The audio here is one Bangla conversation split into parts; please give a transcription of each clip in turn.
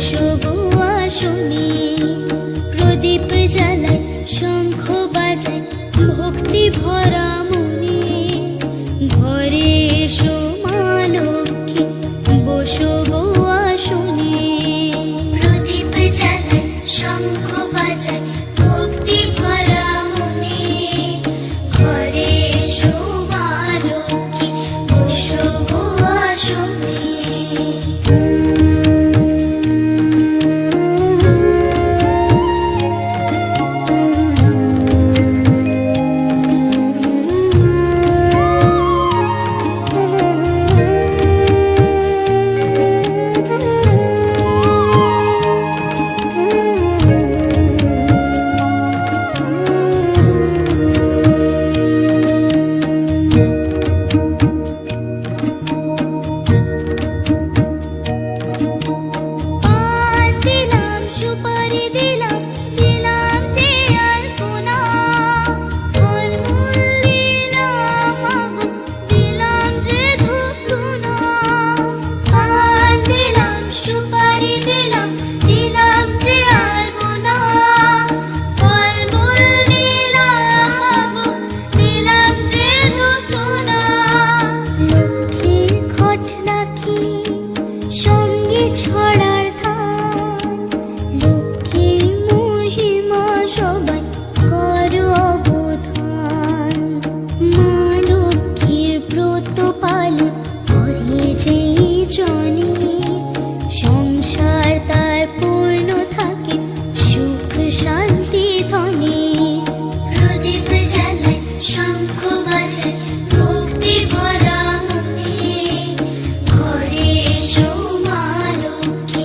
数不我数你。সেই জনে সংসার তার পূর্ণ থাকে, সুখ শান্তি ধনে। প্রদীপ জ্বালায়, শঙ্খ বাজায়, ভক্তি ভরা মনে। ঘরে সোমা লক্ষ্মী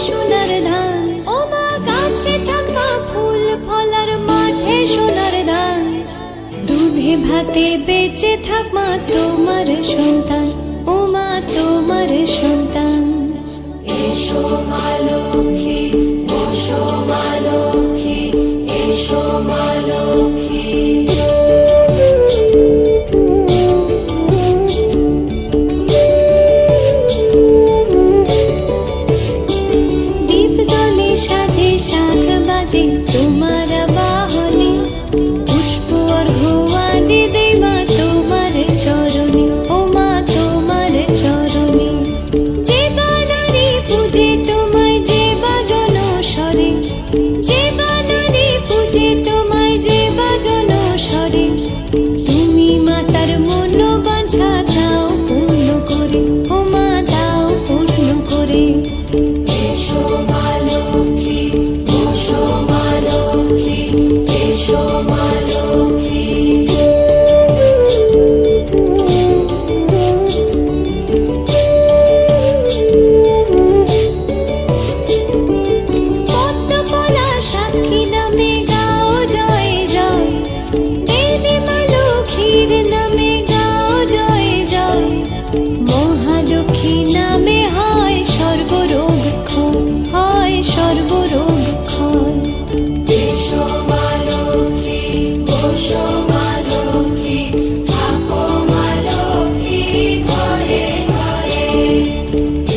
সোনার ধান। ও মা, গাছে থাকা ফুল, ফলার মাঠে ধান। ভাতে বেঁচে থাক মা, তোমার সন্তান। ও মা, তোমার সন্তান।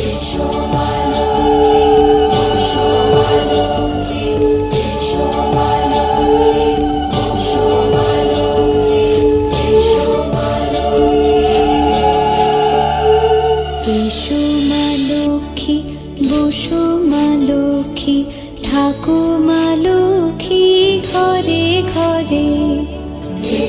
এসো লক্ষ্মী বসো লক্ষ্মী এসো মা লক্ষ্মী বসো মা লক্ষ্মী এসো মা লক্ষ্মী এসো মা লক্ষ্মী বসো মা লক্ষ্মী থাকো মা লক্ষ্মী ঘরে ঘরে।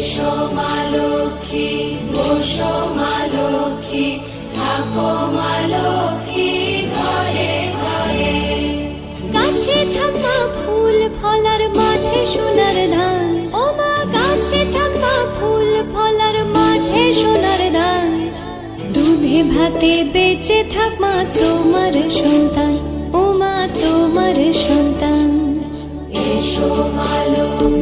এসো মা লক্ষ্মী বসো মা লক্ষ্মী থাকো মা লক্ষ্মী ঘরে ঘরে। গাছে থাকা ফুল ফলার মাঠে সোনার ধান। ও মা গাছে থাকা ফুল ফলার মাঠে সোনার ধান। দুধে ভাতে বেঁচে থাক মা তোমার সন্তান। ও মা তোমার সন্তান। এসো মা লক্ষ্মী